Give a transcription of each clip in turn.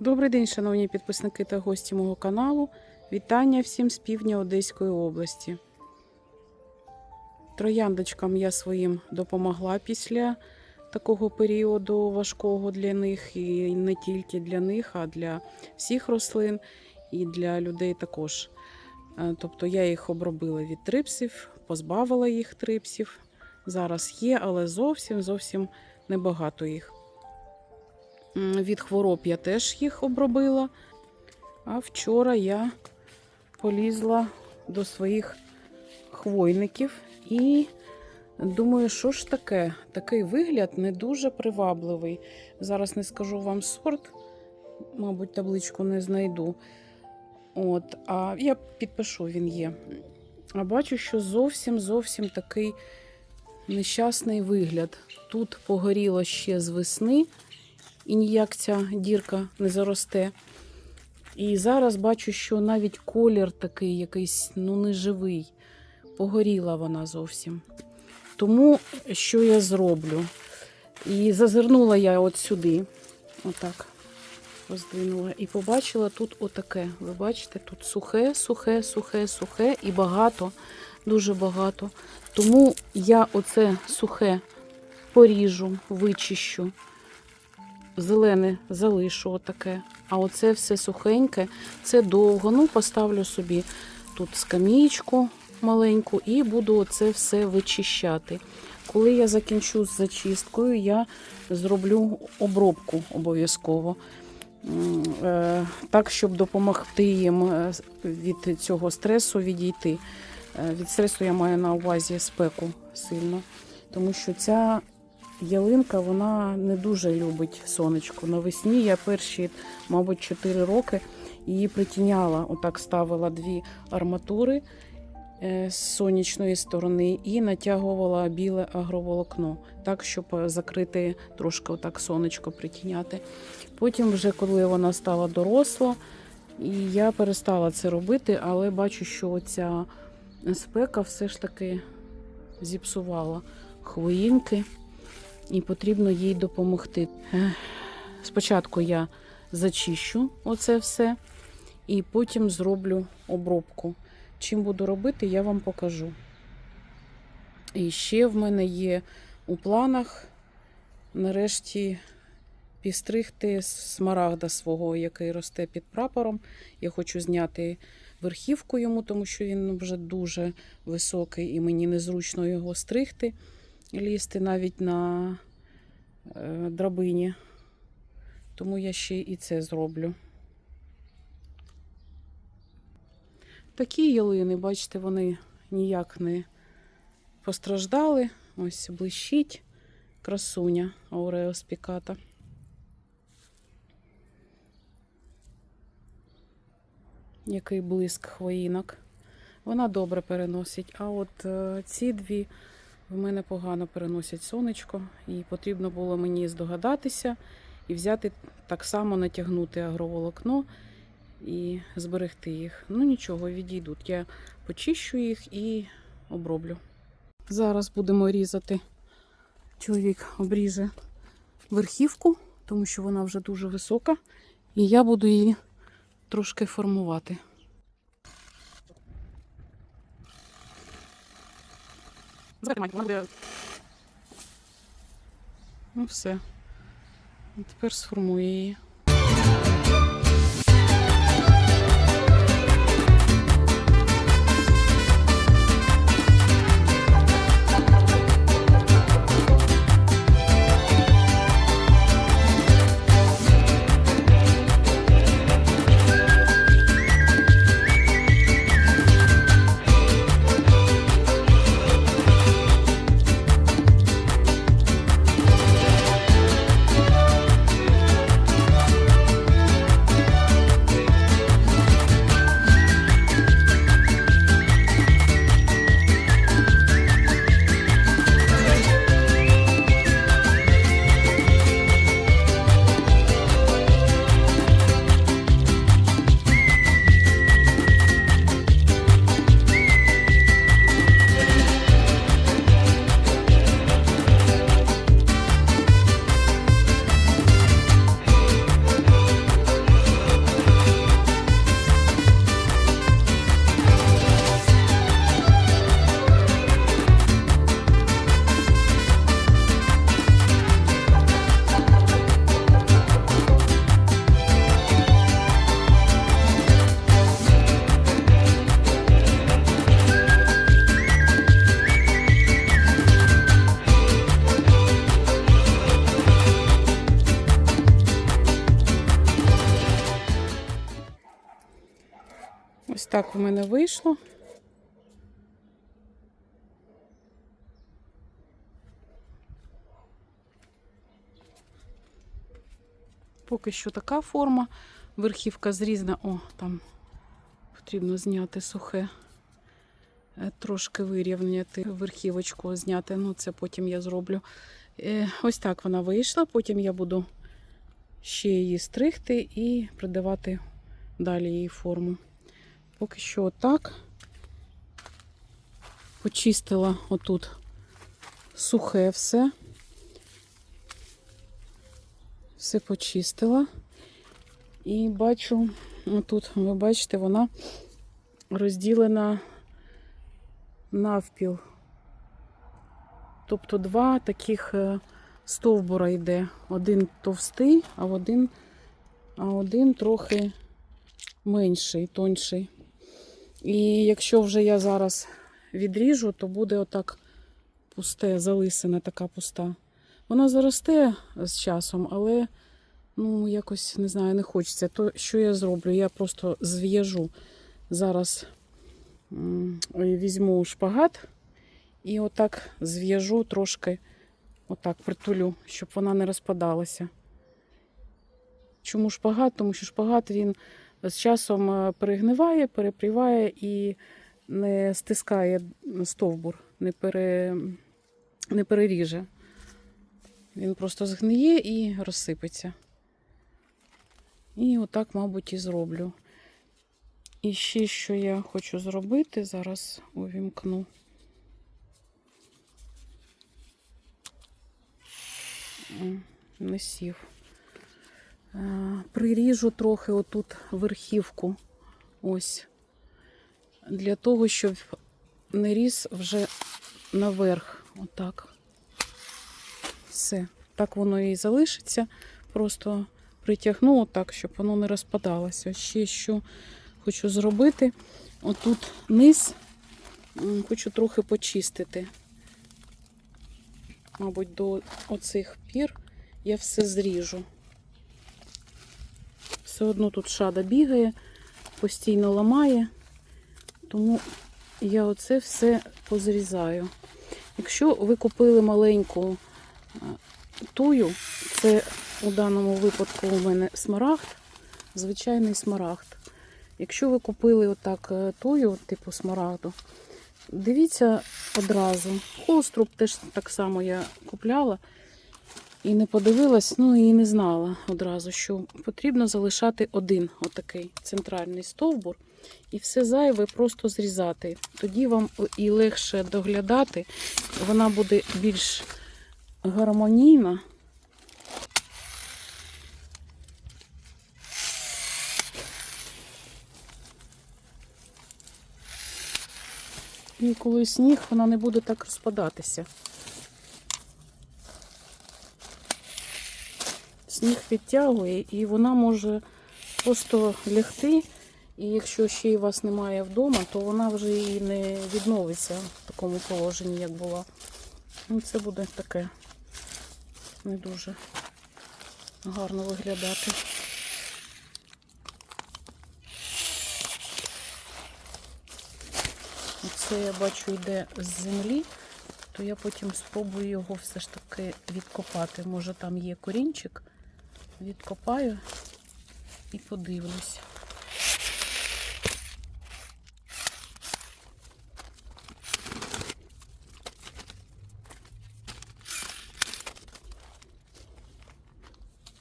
Добрий день, шановні підписники та гості мого каналу. Вітання всім з півдня Одеської області. Трояндочкам я своїм допомогла після такого періоду важкого для них, і не тільки для них, а для всіх рослин і для людей також. Е, Тобто я їх обробила від трипсів, позбавила їх трипсів. Зараз є, але зовсім зовсім небагато їх. Від хвороб я теж їх обробила. А вчора я полізла до своїх хвойників і думаю, що ж таке? Такий вигляд не дуже привабливий. Зараз не скажу вам сорт, мабуть, табличку не знайду. От, а я підпишу, він є. А бачу, що зовсім зовсім такий нещасний вигляд. Тут погоріло ще з весни і ніяк ця дірка не заросте. І зараз бачу, що навіть колір такий якийсь ну неживий. Погоріла вона зовсім. Тому що я зроблю? І зазирнула я от сюди, отак роздвинула, і побачила тут отаке. Ви бачите, тут сухе, сухе, сухе, сухе і багато, дуже багато. Тому я оце сухе поріжу, вичищу зелене залишу отаке. А оце все сухеньке, це довго. Ну, поставлю собі тут скамієчку маленьку і буду оце все вичищати. Коли я закінчу з зачисткою, я зроблю обробку обов'язково. Е, Так, щоб допомогти їм е, від цього стресу відійти. Е, Від стресу я маю на увазі спеку сильно, тому що ця ялинка вона не дуже любить сонечко. Навесні я перші, мабуть, 4 роки її притіняла. Отак ставила дві арматури е, з сонячної сторони і натягувала біле агроволокно, так, щоб закрити трошки отак сонечко притіняти. Потім, вже коли вона стала доросла, і я перестала це робити, але бачу, що оця спека все ж таки зіпсувала хвоїнки і потрібно їй допомогти. Спочатку я зачищу оце все, і потім зроблю обробку. Чим буду робити, я вам покажу. І ще в мене є у планах нарешті підстригти смарагда свого, який росте під прапором. Я хочу зняти верхівку йому, тому що він вже дуже високий і мені незручно його стригти лізти навіть на е, драбині. Тому я ще і це зроблю. Такі ялини, бачите, вони ніяк не постраждали. Ось блищить красуня Ауреос піката. Який блиск хвоїнок. Вона добре переносить. А от е, ці дві в мене погано переносять сонечко, і потрібно було мені здогадатися і взяти так само натягнути агроволокно і зберегти їх. Ну нічого, відійдуть. Я почищу їх і оброблю. Зараз будемо різати. Чоловік обріже верхівку, тому що вона вже дуже висока, і я буду її трошки формувати. Закривай, вона буде. Ну все. Тепер сформую її. Так в мене вийшло. Поки що така форма. Верхівка зрізана. О, там потрібно зняти сухе. Е, Трошки вирівняти верхівочку, зняти. Ну, це потім я зроблю. Е, Ось так вона вийшла. Потім я буду ще її стригти і придавати далі її форму. Поки що отак. Почистила отут сухе все. Все почистила. І бачу, отут, ви бачите, вона розділена навпіл. Тобто два таких е, стовбура йде. Один товстий, а один, а один трохи менший, тонший. І якщо вже я зараз відріжу, то буде отак пусте, залисина така пуста. Вона заросте з часом, але ну, якось не знаю, не хочеться. То що я зроблю? Я просто зв'яжу. Зараз візьму шпагат і отак зв'яжу трошки, отак притулю, щоб вона не розпадалася. Чому шпагат? Тому що шпагат він з часом е, перегниває, перепріває і не стискає стовбур, не, пере, не переріже. Він просто згниє і розсипеться. І отак, мабуть, і зроблю. І ще що я хочу зробити, зараз увімкну. Не сів. Е, Приріжу трохи отут верхівку. Ось. Для того, щоб не ріс вже наверх. Отак. Все. Так воно і залишиться. Просто притягну отак, щоб воно не розпадалося. Ще що хочу зробити. Отут низ хочу трохи почистити. Мабуть, до оцих пір я все зріжу. Все одно тут шада бігає, постійно ламає, тому я оце все позрізаю. Якщо ви купили маленьку тую, це у даному випадку у мене смарагд, звичайний смарагд. Якщо ви купили отак е, тую, типу смарагду, дивіться одразу. Холструб теж так само я купляла і не подивилась, ну і не знала одразу, що потрібно залишати один отакий центральний стовбур. І все зайве просто зрізати. Тоді вам і легше доглядати, вона буде більш гармонійна. І коли сніг, вона не буде так розпадатися. Сніг підтягує і вона може просто лягти. І якщо ще й вас немає вдома, то вона вже і не відновиться в такому положенні, як була. Ну, це буде таке не дуже гарно виглядати. Оце я бачу йде з землі, то я потім спробую його все ж таки відкопати. Може там є корінчик, відкопаю і подивлюсь.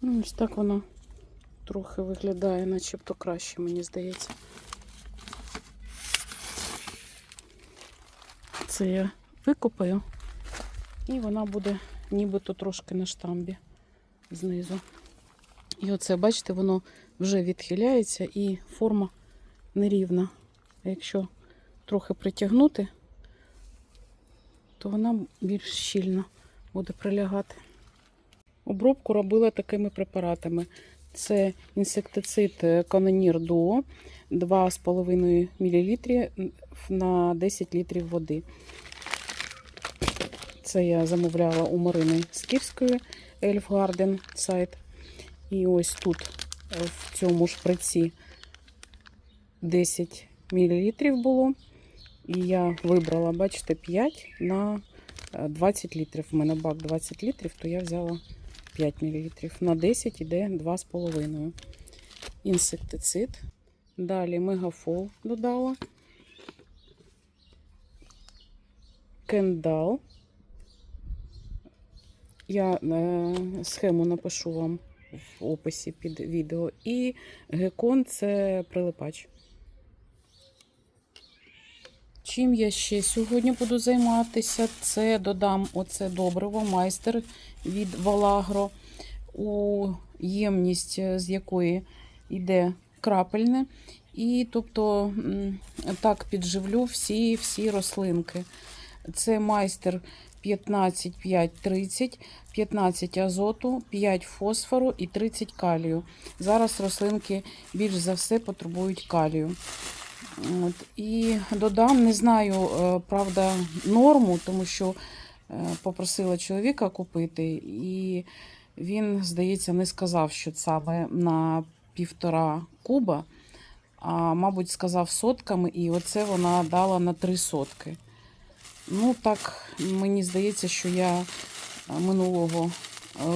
Ну, ось так воно трохи виглядає, начебто краще, мені здається. Це я викопаю, і вона буде нібито трошки на штамбі знизу. І оце, бачите, воно вже відхиляється і форма нерівна. Якщо трохи притягнути, то вона більш щільно буде прилягати. Обробку робила такими препаратами. Це інсектицид Canonier Duo 2,5 мл на 10 літрів води. Це я замовляла у Марини Скірської Elf Garden сайт. І ось тут, в цьому шприці 10 мл було. І я вибрала, бачите, 5 на е, 20 літрів. У мене бак 20 літрів, то я взяла 5 мл. На 10 іде 2,5. Інсектицид. Далі мегафол додала. Кендал. Я е, схему напишу вам в описі під відео. І гекон це прилипач. Чим я ще сьогодні буду займатися? Це додам оце добриво, майстер від Валагро, у ємність, з якої йде крапельне. І тобто так підживлю всі, всі рослинки. Це майстер 15, 5, 30, 15 азоту, 5 фосфору і 30 калію. Зараз рослинки більш за все потребують калію. От, і додам, не знаю, е, правда, норму, тому що е, попросила чоловіка купити, і він, здається, не сказав, що саме на півтора куба, а, мабуть, сказав сотками, і оце вона дала на три сотки. Ну, так, мені здається, що я е, минулого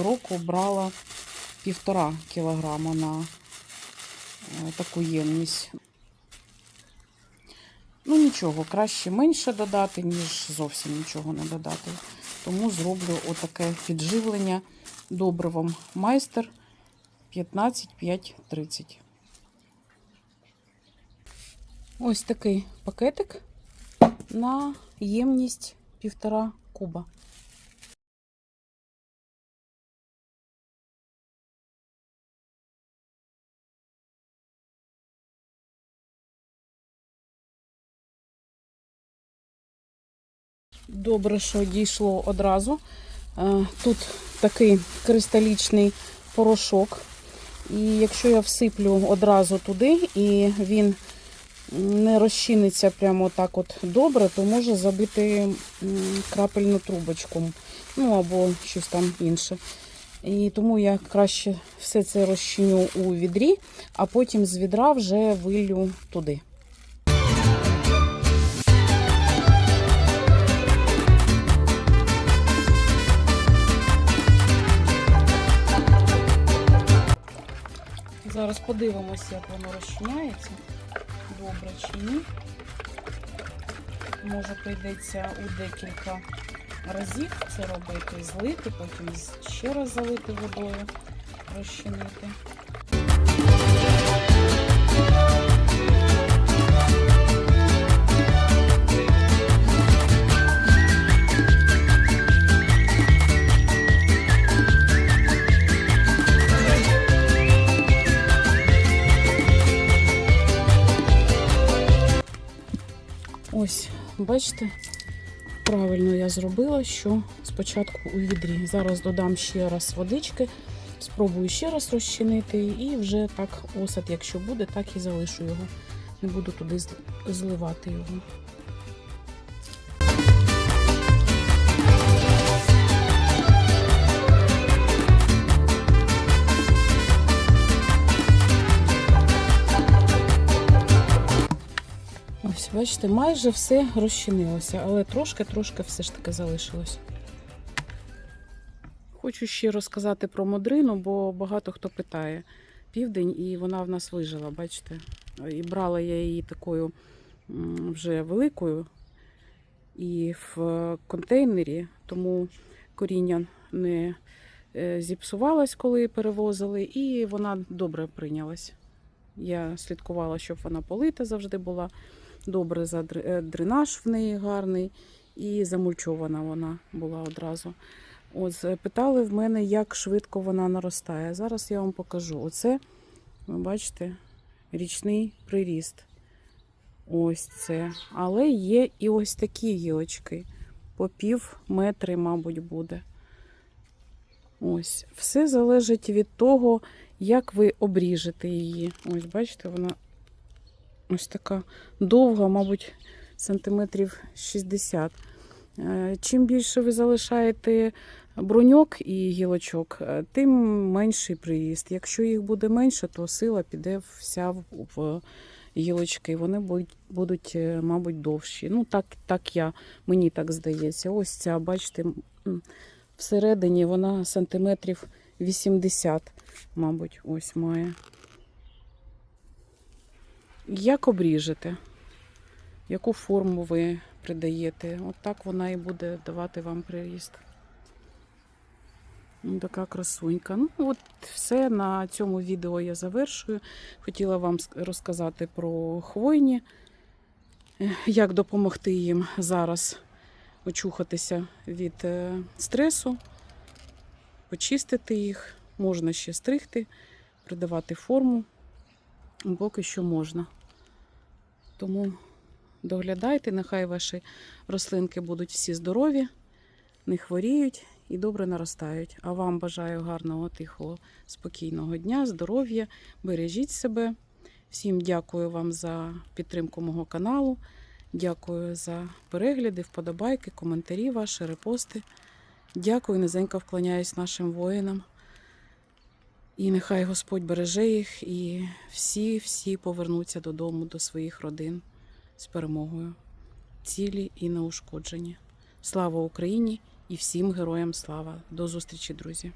року брала півтора кілограма на е, таку ємність. Ну, нічого, краще менше додати, ніж зовсім нічого не додати. Тому зроблю отаке підживлення добривом майстер 15 5 30. Ось такий пакетик на ємність півтора куба. Добре, що дійшло одразу. Е, Тут такий кристалічний порошок. І якщо я всиплю одразу туди, і він не розчиниться прямо так от добре, то може забити крапельну трубочку. Ну або щось там інше. І тому я краще все це розчиню у відрі, а потім з відра вже вилю туди. Зараз подивимося, як воно розчиняється. Добре чи ні. Може прийдеться у декілька разів це робити, злити, потім ще раз залити водою, розчинити. Ось, бачите, правильно я зробила, що спочатку у відрі. Зараз додам ще раз водички, спробую ще раз розчинити, і вже так осад, якщо буде, так і залишу його. Не буду туди зливати його. Бачите, майже все розчинилося, але трошки-трошки все ж таки залишилось. Хочу ще розказати про модрину, бо багато хто питає південь, і вона в нас вижила, бачите. І брала я її такою вже великою і в контейнері, тому коріння не е, зіпсувалось, коли перевозили, і вона добре прийнялась. Я слідкувала, щоб вона полита завжди була добре е, дренаж в неї гарний і замульчована вона була одразу. От питали в мене, як швидко вона наростає. Зараз я вам покажу. Оце, ви бачите, річний приріст. Ось це. Але є і ось такі гілочки. По пів метри, мабуть, буде. Ось. Все залежить від того, як ви обріжете її. Ось, бачите, вона ось така довга, мабуть, сантиметрів 60. Е, Чим більше ви залишаєте броньок і гілочок, е, тим менший приріст. Якщо їх буде менше, то сила піде вся в- гілочки, вони будуть, будуть е, мабуть, довші. Ну, так, так я, мені так здається. Ось ця, бачите, всередині вона сантиметрів 80, мабуть, ось має. Як обріжете? Яку форму ви придаєте? От так вона і буде давати вам приріст. Ну, Така красунька. Ну, от все на цьому відео я завершую. Хотіла вам розказати про хвойні, як допомогти їм зараз очухатися від е, стресу, почистити їх, можна ще стригти, придавати форму. Поки що можна. Тому доглядайте, нехай ваші рослинки будуть всі здорові, не хворіють і добре наростають. А вам бажаю гарного, тихого, спокійного дня, здоров'я, бережіть себе. Всім дякую вам за підтримку мого каналу. Дякую за перегляди, вподобайки, коментарі ваші, репости. Дякую, низенько вклоняюсь нашим воїнам. І нехай Господь береже їх, і всі, всі повернуться додому до своїх родин з перемогою, цілі і неушкоджені. Слава Україні і всім героям слава! До зустрічі, друзі!